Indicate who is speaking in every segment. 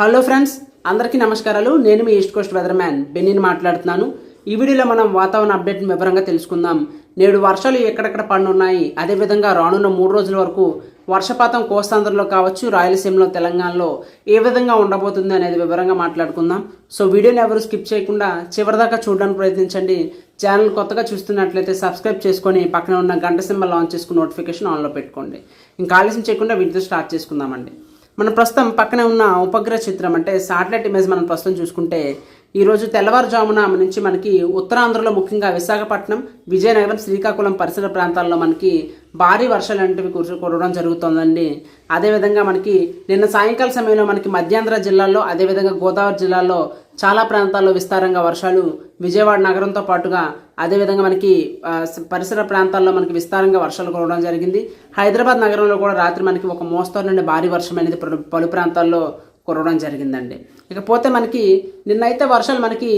Speaker 1: Hello friends అందరికీ నమస్కారాలు. నేను మీ ఈస్ట్ కోస్ట్ వెదర్ మ్యాన్ బెన్నీని మాట్లాడుతున్నాను. ఈ వీడియోలో మనం వాతావరణ అప్డేట్ వివరంగా తెలుసుకుందాం. నేడు వర్షాలు ఎక్కడెక్కడ పడనున్నాయి అదేవిధంగా రానున్న మూడు రోజుల వరకు వర్షపాతం కోస్తాంధ్రలో కావచ్చు రాయలసీమలో తెలంగాణలో ఏ విధంగా ఉండబోతుంది అనేది వివరంగా మాట్లాడుకుందాం. సో వీడియోని ఎవరు స్కిప్ చేయకుండా చివరిదాకా చూడడానికి ప్రయత్నించండి. ఛానల్ కొత్తగా చూస్తున్నట్లయితే సబ్స్క్రైబ్ చేసుకొని పక్కన ఉన్న గంట సింబల్ లాంచ్ చేసుకుని నోటిఫికేషన్ ఆన్లో పెట్టుకోండి. ఇంకా ఆలస్యం చేయకుండా వీటితో స్టార్ట్ చేసుకుందామండి. మనం ప్రస్తుతం పక్కనే ఉన్న ఉపగ్రహ చిత్రం అంటే శాటిలైట్ ఇమేజ్ మనం ప్రస్తుతం చూసుకుంటే ఈరోజు తెల్లవారుజామున నుంచి మనకి ఉత్తరాంధ్రలో ముఖ్యంగా విశాఖపట్నం విజయనగరం శ్రీకాకుళం పరిసర ప్రాంతాల్లో మనకి భారీ వర్షాలు అనేటివి కురు కురవడం జరుగుతుందండి. అదేవిధంగా మనకి నిన్న సాయంకాల సమయంలో మనకి మధ్యాంధ్ర జిల్లాల్లో అదేవిధంగా గోదావరి జిల్లాలో చాలా ప్రాంతాల్లో విస్తారంగా వర్షాలు విజయవాడ నగరంతో పాటుగా అదేవిధంగా మనకి పరిసర ప్రాంతాల్లో మనకి విస్తారంగా వర్షాలు కురవడం జరిగింది. హైదరాబాద్ నగరంలో కూడా రాత్రి మనకి ఒక మోస్తరు నుండి భారీ వర్షం అనేది పలు- పలు ప్రాంతాల్లో కురవడం జరిగిందండి. ఇకపోతే మనకి నిన్నైతే వర్షాలు మనకి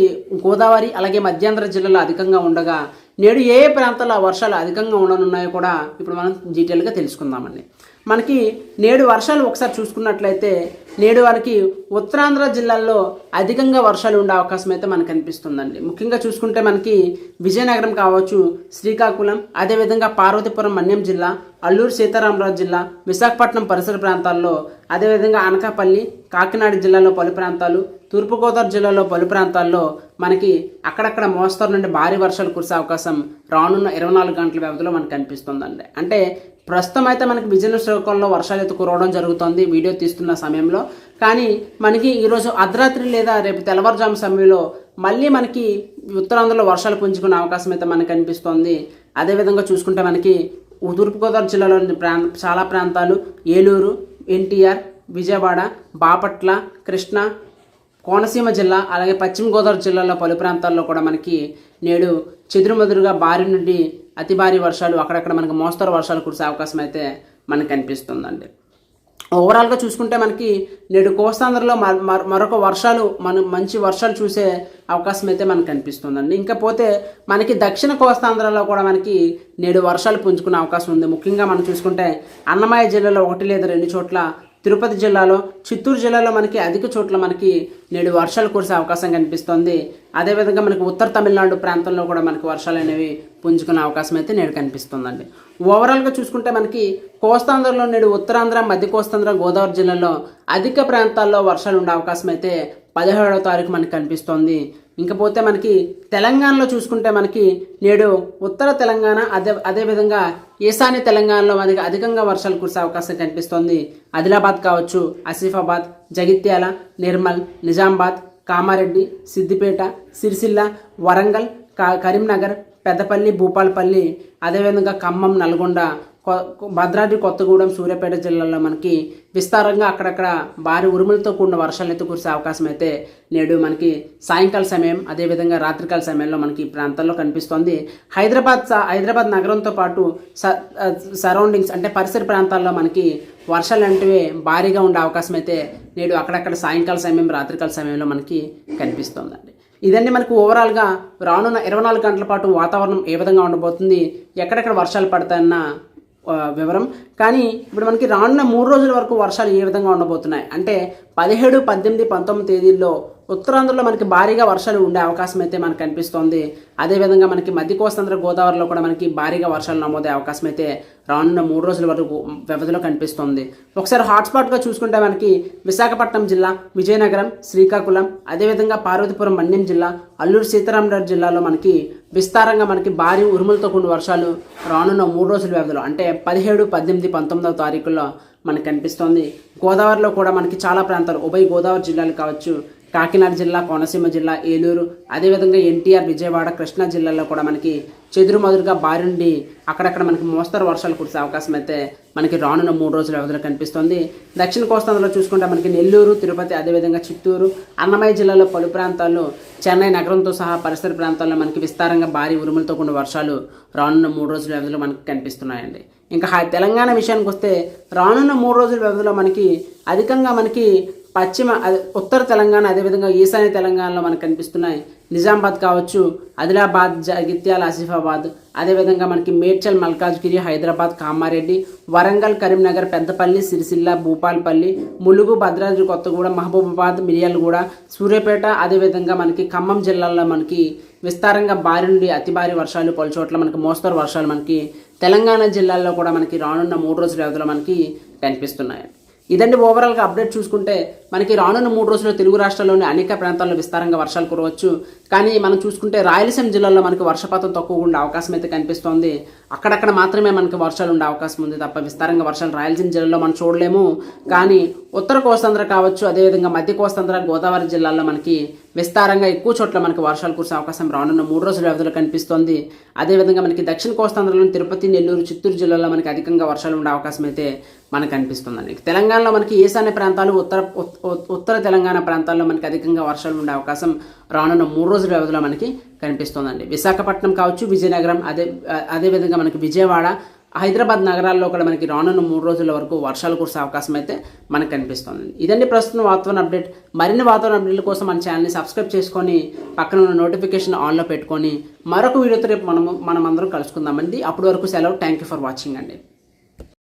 Speaker 1: గోదావరి అలాగే మధ్యాంధ్ర జిల్లాలో అధికంగా ఉండగా నేడు ఏ ఏ ప్రాంతాల్లో ఆ వర్షాలు అధికంగా ఉండనున్నాయో కూడా ఇప్పుడు మనం డీటెయిల్గా తెలుసుకుందామండి. మనకి నేడు వర్షాలు ఒకసారి చూసుకున్నట్లయితే నేడు వారికి ఉత్తరాంధ్ర జిల్లాల్లో అధికంగా వర్షాలు ఉండే అవకాశం అయితే మనకు కనిపిస్తుందండి ముఖ్యంగా చూసుకుంటే మనకి విజయనగరం కావచ్చు శ్రీకాకుళం అదేవిధంగా పార్వతీపురం మన్యం జిల్లా అల్లూరు సీతారామరాజు జిల్లా విశాఖపట్నం పరిసర ప్రాంతాల్లో అదేవిధంగా అనకాపల్లి కాకినాడ జిల్లాలో పలు ప్రాంతాలు తూర్పుగోదావరి జిల్లాలో పలు ప్రాంతాల్లో మనకి అక్కడక్కడ మోస్తరు నుండి భారీ వర్షాలు కురిసే అవకాశం రానున్న ఇరవై నాలుగు గంటల వ్యవధిలో మనకు కనిపిస్తుందండి. అంటే ప్రస్తుతం అయితే మనకి విజయనగరం శ్రీకాకుళంలో వర్షాలు అయితే కురవడం జరుగుతుంది వీడియో తీస్తున్న సమయంలో. కానీ మనకి ఈరోజు అర్ధరాత్రి లేదా రేపు తెల్లవారుజాము సమయంలో మళ్ళీ మనకి ఉత్తరాంధ్రలో వర్షాలు పుంజుకునే అవకాశం అయితే మనకు కనిపిస్తోంది. అదేవిధంగా చూసుకుంటే మనకి తూర్పుగోదావరి జిల్లాలోని ప్రాంత చాలా ప్రాంతాలు ఏలూరు ఎన్టీఆర్ విజయవాడ బాపట్ల కృష్ణా కోనసీమ జిల్లా అలాగే పశ్చిమ గోదావరి జిల్లాలో పలు ప్రాంతాల్లో కూడా మనకి నేడు చెదురుమదురుగా భారీ నుండి అతి భారీ వర్షాలు అక్కడక్కడ మనకి మోస్తరు వర్షాలు కురిసే అవకాశం అయితే మనకు కనిపిస్తుందండి. ఓవరాల్గా చూసుకుంటే మనకి నేడు కోస్తాంధ్రలో మ- మ- మరొక వర్షాలు మన మంచి వర్షాలు చూసే అవకాశం అయితే మనకు కనిపిస్తుందండి. ఇంకా పోతే మనకి దక్షిణ కోస్తాంధ్రలో కూడా మనకి నేడు వర్షాలు పుంజుకునే అవకాశం ఉంది. ముఖ్యంగా మనం చూసుకుంటే అన్నమయ్య జిల్లాలో ఒకటి లేదా రెండు చోట్ల తిరుపతి జిల్లాలో చిత్తూరు జిల్లాలో మనకి అధిక చోట్ల మనకి నేడు వర్షాలు కురిసే అవకాశం కనిపిస్తుంది. అదేవిధంగా మనకి ఉత్తర తమిళనాడు ప్రాంతంలో కూడా మనకి వర్షాలు అనేవి పుంజుకునే అవకాశం అయితే నేడు కనిపిస్తుందండి. ఓవరాల్గా చూసుకుంటే మనకి కోస్తాంధ్రలో నేడు ఉత్తరాంధ్ర మధ్య కోస్తాంధ్ర గోదావరి జిల్లాలో అధిక ప్రాంతాల్లో వర్షాలు ఉండే అవకాశం అయితే పదిహేడవ తారీఖు మనకి కనిపిస్తోంది. ఇంకపోతే మనకి తెలంగాణలో చూసుకుంటే మనకి నేడు ఉత్తర తెలంగాణ అదే అదేవిధంగా ఈశాన్య తెలంగాణలో మనకి అధికంగా వర్షాలు కురిసే అవకాశం కనిపిస్తోంది. ఆదిలాబాద్ కావచ్చు ఆసిఫాబాద్ జగిత్యాల నిర్మల్ నిజామాబాద్ కామారెడ్డి సిద్దిపేట సిరిసిల్ల వరంగల్ కా- కరీంనగర్ పెద్దపల్లి భూపాలపల్లి అదేవిధంగా ఖమ్మం నల్గొండ భద్రాద్రి కొత్తగూడెం సూర్యాపేట జిల్లాల్లో మనకి విస్తారంగా అక్కడక్కడ భారీ ఉరుములతో కూడిన వర్షాలు అయితే కురిసే అవకాశం అయితే నేడు మనకి సాయంకాల సమయం అదేవిధంగా రాత్రికాల సమయంలో మనకి ఈ ప్రాంతాల్లో కనిపిస్తోంది. హైదరాబాద్ స- హైదరాబాద్ నగరంతో పాటు స సరౌండింగ్స్ అంటే పరిసర ప్రాంతాల్లో మనకి వర్షాలు అంటే భారీగా ఉండే అవకాశం అయితే నేడు అక్కడక్కడ సాయంకాల సమయం రాత్రికాల సమయంలో మనకి కనిపిస్తోందండి. ఇదండి మనకు ఓవరాల్గా రానున్న ఇరవై నాలుగు గంటల పాటు వాతావరణం ఏ విధంగా ఉండబోతుంది ఎక్కడెక్కడ వర్షాలు పడతాయన్న వివరం. కానీ ఇప్పుడు మనకి రానున్న మూడు రోజుల వరకు వర్షాలు ఏ విధంగా ఉండబోతున్నాయి? అంటే పదిహేడు పద్దెనిమిది పంతొమ్మిది తేదీల్లో ఉత్తరాంధ్రలో మనకి భారీగా వర్షాలు ఉండే అవకాశం అయితే మనకు కనిపిస్తోంది. అదేవిధంగా మనకి మధ్య కోస్తాంధ్ర గోదావరిలో కూడా మనకి భారీగా వర్షాలు నమోదే అవకాశం అయితే రానున్న మూడు రోజుల వరకు వ్యవధిలో కనిపిస్తోంది. ఒకసారి హాట్స్పాట్గా చూసుకుంటే మనకి విశాఖపట్నం జిల్లా విజయనగరం శ్రీకాకుళం అదేవిధంగా పార్వతీపురం మన్యం జిల్లా అల్లూరు సీతారామరాజు జిల్లాలో మనకి విస్తారంగా మనకి భారీ ఉరుములతో కూడిన వర్షాలు రానున్న మూడు రోజుల వ్యవధిలో అంటే పదిహేడు పద్దెనిమిది పంతొమ్మిదవ తారీఖుల్లో మనకు కనిపిస్తోంది. గోదావరిలో కూడా మనకి చాలా ప్రాంతాలు ఉభయ గోదావరి జిల్లాలు కావచ్చు కాకినాడ జిల్లా కోనసీమ జిల్లా ఏలూరు అదేవిధంగా ఎన్టీఆర్ విజయవాడ కృష్ణా జిల్లాలో కూడా మనకి చెదురుమదురుగా భారీ నుండి అక్కడక్కడ మనకి మోస్తరు వర్షాలు కురిసే అవకాశం అయితే మనకి రానున్న మూడు రోజుల వ్యవధిలో కనిపిస్తుంది. దక్షిణ కోస్తాంధ్రలో చూసుకుంటే మనకి నెల్లూరు తిరుపతి అదేవిధంగా చిత్తూరు అన్నమయ్య జిల్లాలో పలు ప్రాంతాల్లో చెన్నై నగరంతో సహా పరిసర ప్రాంతాల్లో మనకి విస్తారంగా భారీ ఉరుములతో కూడిన వర్షాలు రానున్న మూడు రోజుల వ్యవధిలో మనకి కనిపిస్తున్నాయండి. ఇంకా తెలంగాణ విషయానికి వస్తే రానున్న మూడు రోజుల వ్యవధిలో మనకి అధికంగా మనకి పశ్చిమ అదే ఉత్తర తెలంగాణ అదేవిధంగా ఈశాన్య తెలంగాణలో మనకు కనిపిస్తున్నాయి. నిజామాబాద్ కావచ్చు ఆదిలాబాద్ జగిత్యాల ఆసిఫాబాద్. అదేవిధంగా మనకి మేడ్చల్ మల్కాజ్గిరి హైదరాబాద్ కామారెడ్డి వరంగల్ కరీంనగర్ పెద్దపల్లి సిరిసిల్ల భూపాలపల్లి ములుగు భద్రాద్రి కొత్తగూడెం మహబూబాబాద్ మిర్యాలగూడ సూర్యాపేట అదేవిధంగా మనకి ఖమ్మం జిల్లాల్లో మనకి విస్తారంగా భారీ నుండి అతి భారీ వర్షాలు పలు చోట్ల మనకి మోస్తరు వర్షాలు మనకి తెలంగాణ జిల్లాల్లో కూడా మనకి రానున్న మూడు రోజుల వ్యవధిలో మనకి కనిపిస్తున్నాయి. ఇదండి ఓవరాల్గా అప్డేట్ చూసుకుంటే మనకి రానున్న మూడు రోజుల్లో తెలుగు రాష్ట్రాల్లోని అనేక ప్రాంతాల్లో విస్తారంగా వర్షాలు కురవచ్చు. కానీ మనం చూసుకుంటే రాయలసీమ జిల్లాలో మనకి వర్షపాతం తక్కువ ఉండే అవకాశం అయితే కనిపిస్తోంది. అక్కడక్కడ మాత్రమే మనకి వర్షాలు ఉండే అవకాశం ఉంది తప్ప విస్తారంగా వర్షాలు రాయలసీమ జిల్లాలో మనం చూడలేము. కానీ ఉత్తర కోస్తాంధ్ర కావచ్చు అదేవిధంగా మధ్య కోస్తాంధ్ర గోదావరి జిల్లాల్లో మనకి విస్తారంగా ఎక్కువ చోట్ల మనకి వర్షాలు కురిసే అవకాశం రానున్న మూడు రోజుల వ్యవధిలో కనిపిస్తోంది. అదేవిధంగా మనకి దక్షిణ కోస్తాంధ్రలోని తిరుపతి నెల్లూరు చిత్తూరు జిల్లాలో మనకి అధికంగా వర్షాలు ఉండే అవకాశం అయితే మనకు కనిపిస్తుందండి తెలంగాణలో మనకి ఈశాన్య ప్రాంతాలు ఉత్తర ఉత్తర తెలంగాణ ప్రాంతాల్లో మనకి అధికంగా వర్షాలు ఉండే అవకాశం రానున్న మూడు రోజుల వ్యవధిలో మనకి కనిపిస్తుందండి. విశాఖపట్నం కావచ్చు విజయనగరం అదే అదేవిధంగా మనకి విజయవాడ హైదరాబాద్ నగరాల్లో కూడా మనకి రానున్న మూడు రోజుల వరకు వర్షాలు కురిసే అవకాశం అయితే మనకు కనిపిస్తుంది. ఇదండి ప్రస్తుతం వాతావరణ అప్డేట్. మరిన్ని వాతావరణ అప్డేట్ల కోసం మన ఛానల్ని సబ్స్క్రైబ్ చేసుకొని పక్కన ఉన్న నోటిఫికేషన్ ఆన్లో పెట్టుకొని మరొక వీడియోతో రేపు మనము మనం అందరం కలుసుకుందామండి. అప్పటి వరకు సెలవు. థ్యాంక్ యూ ఫర్ వాచింగ్ అండి.